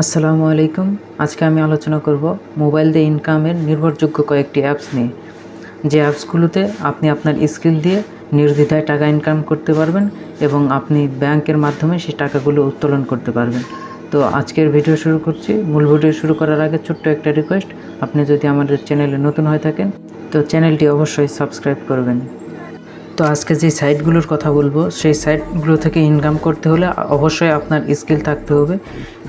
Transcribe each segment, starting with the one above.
আসসালামু আলাইকুম। আজকে আমি আলোচনা করব মোবাইল দিয়ে ইনকামের নির্ভরযোগ্য কয়েকটি অ্যাপস নিয়ে। যে অ্যাপসগুলোতে আপনি আপনার স্কিল দিয়ে নির্দ্বিধায় টাকা ইনকাম করতে পারবেন এবং আপনি ব্যাংকের মাধ্যমে সেই টাকাগুলো উত্তোলন করতে পারবেন। তো আজকের ভিডিও শুরু করছি। মূল ভিডিও শুরু করার আগে ছোট্ট একটা রিকোয়েস্ট আপনি যদি আমাদের চ্যানেলে নতুন হয়ে থাকেন, তো চ্যানেলটি অবশ্যই সাবস্ক্রাইব করবেন। তো আজকে যে সাইটগুলোর কথা বলব, সেই সাইটগুলো থেকে ইনকাম করতে হলে অবশ্যই আপনার স্কিল থাকতে হবে।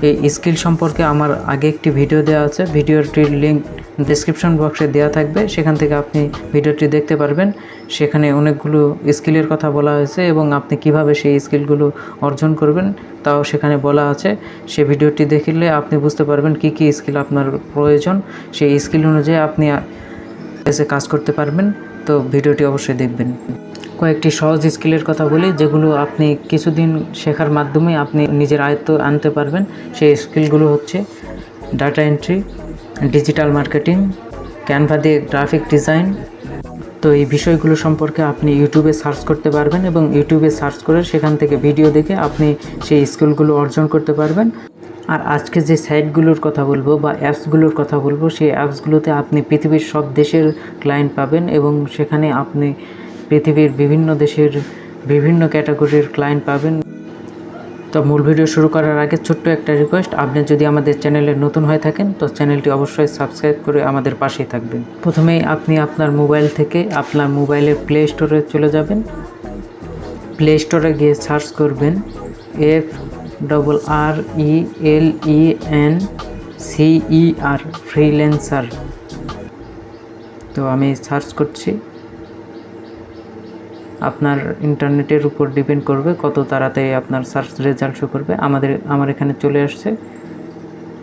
এই স্কিল সম্পর্কে আমার আগে একটি ভিডিও দেওয়া আছে। ভিডিওটির লিঙ্ক ডিসক্রিপশন বক্সে দেওয়া থাকবে। সেখান থেকে আপনি ভিডিওটি দেখতে পারবেন। সেখানে অনেকগুলো স্কিলের কথা বলা হয়েছে এবং আপনি কীভাবে সেই স্কিলগুলো অর্জন করবেন, তাও সেখানে বলা আছে। সে ভিডিওটি দেখলে আপনি বুঝতে পারবেন কি কি স্কিল আপনার প্রয়োজন। সেই স্কিল অনুযায়ী আপনি এসে কাজ করতে পারবেন। তো ভিডিওটি অবশ্যই দেখবেন। কয়েকটি সহজ স্কিলের কথা বলি, যেগুলো আপনি কিছুদিন শেখার মাধ্যমে আপনি নিজের আয়ত্ত আনতে পারবেন। সেই স্কিলগুলো হচ্ছে data entry, digital marketing, Canva দিয়ে গ্রাফিক ডিজাইন। তো এই বিষয়গুলো সম্পর্কে আপনি ইউটিউবে সার্চ করতে পারবেন এবং ইউটিউবে সার্চ করে সেখান থেকে ভিডিও দেখে আপনি সেই স্কিলগুলো অর্জন করতে পারবেন। আর আজকে যে সাইটগুলোর কথা বলব বা অ্যাপসগুলোর কথা বলব, সেই অ্যাপসগুলোতে আপনি পৃথিবীর সব দেশের ক্লায়েন্ট পাবেন এবং সেখানে আপনি পৃথিবীর বিভিন্ন দেশের বিভিন্ন ক্যাটাগরির ক্লায়েন্ট পাবেন। তো মূল ভিডিও শুরু করার আগে ছোট্ট একটা রিকোয়েস্ট আপনি যদি আমাদের চ্যানেলে নতুন হয়ে থাকেন, তো চ্যানেলটি অবশ্যই সাবস্ক্রাইব করে আমাদের পাশেই থাকবেন। প্রথমেই আপনি আপনার মোবাইল থেকে আপনার মোবাইলের প্লে স্টোরে চলে যাবেন। প্লে স্টোরে গিয়ে সার্চ করবেন F double R E L E N C E R freelancer তো আমি সার্চ করছি। আপনার ইন্টারনেটের উপর ডিপেন্ড করবে কত তাড়াতাড়ি আপনার সার্চ রেজাল্ট শো করবে। আমাদের, আমার এখানে চলে আসছে।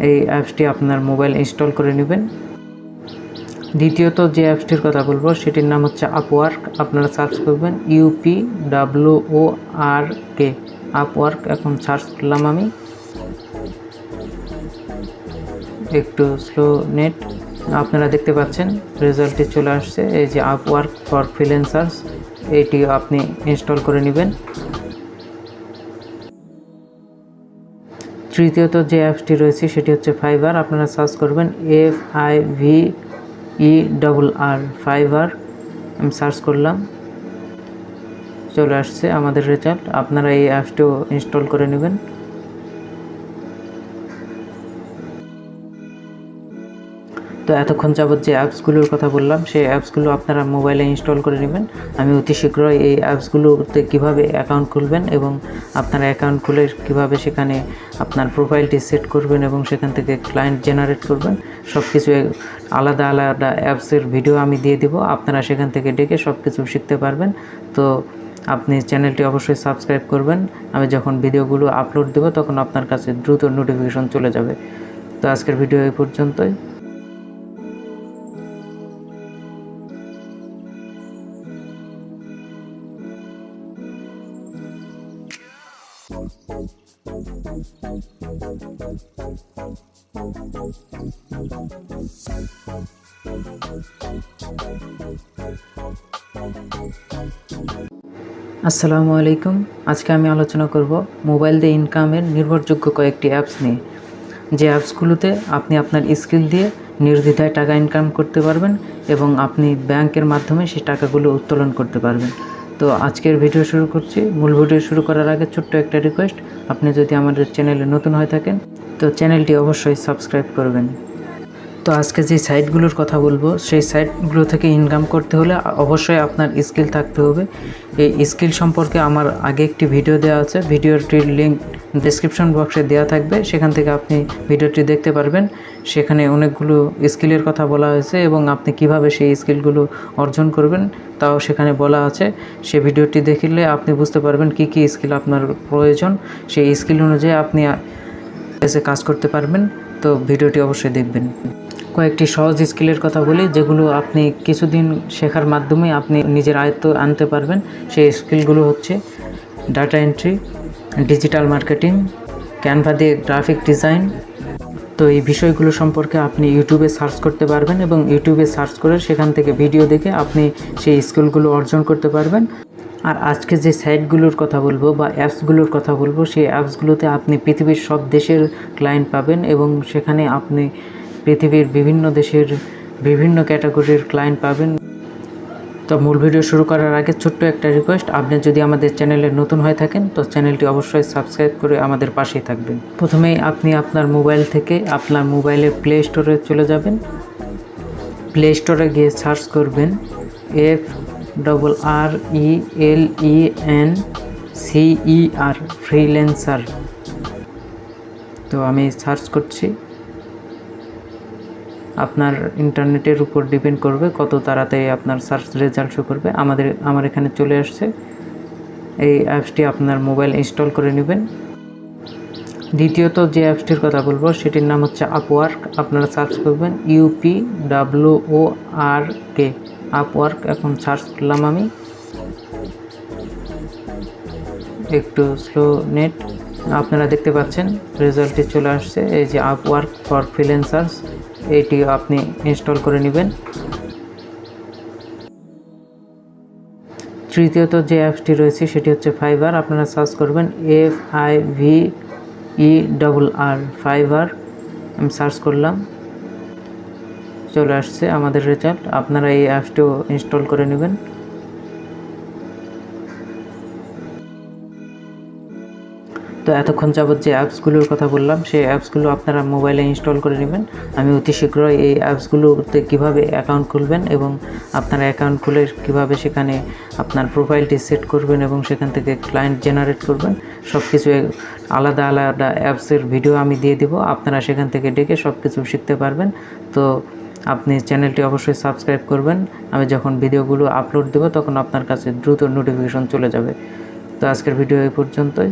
এই অ্যাপসটি আপনার মোবাইল ইনস্টল করে নেবেন। দ্বিতীয়ত যে অ্যাপসটির কথা বলব, সেটির নাম হচ্ছে আপওয়ার্ক আপনারা সার্চ করবেন U P W O R K Upwork এখন সার্চ করলাম আমি। একটু স্লো নেট। আপনারা দেখতে পাচ্ছেন, রেজাল্টটি চলে আসছে। এই যে আপওয়ার্ক ফর ফ্রিল্যান্সার্স। এটি আপনি ইনস্টল করে নেবেন। তৃতীয়ত যে অ্যাপসটি রয়েছে, সেটি হচ্ছে ফাইবার আপনারা সার্চ করবেন F I V E double R Fiverr আমি সার্চ করলাম। চলে আসছে আমাদের রেজাল্ট আপনারা এই অ্যাপসটিও ইনস্টল করে নেবেন। তো এতক্ষণ যাবৎ যে অ্যাপসগুলোর কথা বললাম, সেই অ্যাপসগুলো আপনারা মোবাইলে ইনস্টল করে নেবেন। আমি অতি শীঘ্রই এই অ্যাপসগুলোতে কীভাবে অ্যাকাউন্ট খুলবেন এবং আপনারা অ্যাকাউন্ট খুলে কীভাবে সেখানে আপনার প্রোফাইলটি সেট করবেন এবং সেখান থেকে ক্লায়েন্ট জেনারেট করবেন সব কিছু আলাদা আলাদা অ্যাপসের ভিডিও আমি দিয়ে দিব। আপনারা সেখান থেকে ডেকে সব কিছু শিখতে পারবেন। তো আপনি চ্যানেলটি অবশ্যই সাবস্ক্রাইব করবেন। আমি যখন ভিডিওগুলো আপলোড দেবো, তখন আপনার কাছে দ্রুত নোটিফিকেশন চলে যাবে। তো আজকের ভিডিও এই পর্যন্তই। আসসালামু আলাইকুম। আজকে আমি আলোচনা করব মোবাইল দিয়ে ইনকামের নির্ভরযোগ্য কয়েকটি অ্যাপস নিয়ে। যে অ্যাপসগুলোতে আপনি আপনার স্কিল দিয়ে নির্দ্বিধায় টাকা ইনকাম করতে পারবেন এবং আপনি ব্যাংকের মাধ্যমে সেই টাকাগুলো উত্তোলন করতে পারবেন। তো আজকের ভিডিও শুরু করছি। মূল ভিডিও শুরু করার আগে ছোট্ট একটা রিকোয়েস্ট আপনি যদি আমাদের চ্যানেলে নতুন হয়ে থাকেন, তো চ্যানেলটি অবশ্যই সাবস্ক্রাইব করবেন। তো আজকে যে সাইটগুলোর কথা বলব, সেই সাইটগুলো থেকে ইনকাম করতে হলে অবশ্যই আপনার স্কিল থাকতে হবে। এই স্কিল সম্পর্কে আমার আগে একটি ভিডিও দেওয়া আছে। ভিডিওটির লিঙ্ক ডিসক্রিপশন বক্সে দেওয়া থাকবে। সেখান থেকে আপনি ভিডিওটি দেখতে পারবেন। সেখানে অনেকগুলো স্কিলের কথা বলা হয়েছে এবং আপনি কীভাবে সেই স্কিলগুলো অর্জন করবেন তাও সেখানে বলা আছে। সে ভিডিওটি দেখলে আপনি বুঝতে পারবেন কি কি স্কিল আপনার প্রয়োজন। সেই স্কিল অনুযায়ী আপনি এসে কাজ করতে পারবেন। তো ভিডিওটি অবশ্যই দেখবেন। কয়েকটি সহজ স্কিলের কথা বলি, যেগুলো আপনি কিছুদিন শেখার মাধ্যমে আপনি নিজের আয়ত্ত আনতে পারবেন। সেই স্কিলগুলো হচ্ছে data entry, digital marketing, Canva দিয়ে গ্রাফিক ডিজাইন তো এই বিষয়গুলো সম্পর্কে আপনি ইউটিউবে সার্চ করতে পারবেন এবং ইউটিউবে সার্চ করে সেখান থেকে ভিডিও দেখে আপনি সেই স্কিলগুলো অর্জন করতে পারবেন। আর আজকে যে সাইটগুলোর কথা বলব বা অ্যাপসগুলোর কথা বলব, সেই অ্যাপসগুলোতে আপনি পৃথিবীর সব দেশের ক্লায়েন্ট পাবেন এবং সেখানে আপনি পৃথিবীর বিভিন্ন দেশের বিভিন্ন ক্যাটাগরির ক্লায়েন্ট পাবেন। তো মূল ভিডিও শুরু করার আগে ছোট্ট একটা রিকোয়েস্ট আপনি যদি আমাদের চ্যানেলে নতুন হয়ে থাকেন, তো চ্যানেলটি অবশ্যই সাবস্ক্রাইব করে আমাদের পাশেই থাকবেন। প্রথমেই আপনি আপনার মোবাইল থেকে আপনার মোবাইলের প্লে স্টোরে চলে যাবেন। প্লে স্টোরে গিয়ে সার্চ করবেন F double R E L E N C E R freelancer তো আমি সার্চ করছি। আপনার ইন্টারনেটের উপর ডিপেন্ড করবে কত তাড়াতাড়ি আপনার সার্চ রেজাল্ট শো করবে। আমাদের, আমার এখানে চলে আসছে। এই অ্যাপসটি আপনার মোবাইল ইনস্টল করে নেবেন। দ্বিতীয়ত যে অ্যাপসটির কথা বলব, সেটির নাম হচ্ছে আপওয়ার্ক আপনারা সার্চ করবেন U P W O R K Upwork এখন সার্চ করলাম আমি। একটু স্লো নেট। আপনারা দেখতে পাচ্ছেন, রেজাল্টটি চলে আসছে। এই যে আপওয়ার্ক ফর ফ্রিল্যান্সার্স। এটি আপনি ইনস্টল করে নেবেন। তৃতীয়ত যে অ্যাপসটি রয়েছে, সেটি হচ্ছে ফাইবার আপনারা সার্চ করবেন F I V E double R Fiverr আমি সার্চ করলাম। চলে আসছে আমাদের রেজাল্ট আপনারা এই অ্যাপসটিও ইনস্টল করে নেবেন। তো এতক্ষণ যাবত যে অ্যাপসগুলোর কথা বললাম, সেই অ্যাপসগুলো আপনারা মোবাইলে ইনস্টল করে নেবেন। আমি অতি শীঘ্রই এই অ্যাপসগুলোতে কীভাবে অ্যাকাউন্ট খুলবেন এবং আপনারা অ্যাকাউন্ট খুলে কীভাবে সেখানে আপনার প্রোফাইলটি সেট করবেন এবং সেখান থেকে ক্লায়েন্ট জেনারেট করবেন সব কিছু আলাদা আলাদা অ্যাপসের ভিডিও আমি দিয়ে দিব। আপনারা সেখান থেকে ডেকে সব কিছু শিখতে পারবেন। তো আপনি চ্যানেলটি অবশ্যই সাবস্ক্রাইব করবেন। আমি যখন ভিডিওগুলো আপলোড দেবো, তখন আপনার কাছে দ্রুত নোটিফিকেশন চলে যাবে। তো আজকের ভিডিও এই পর্যন্তই।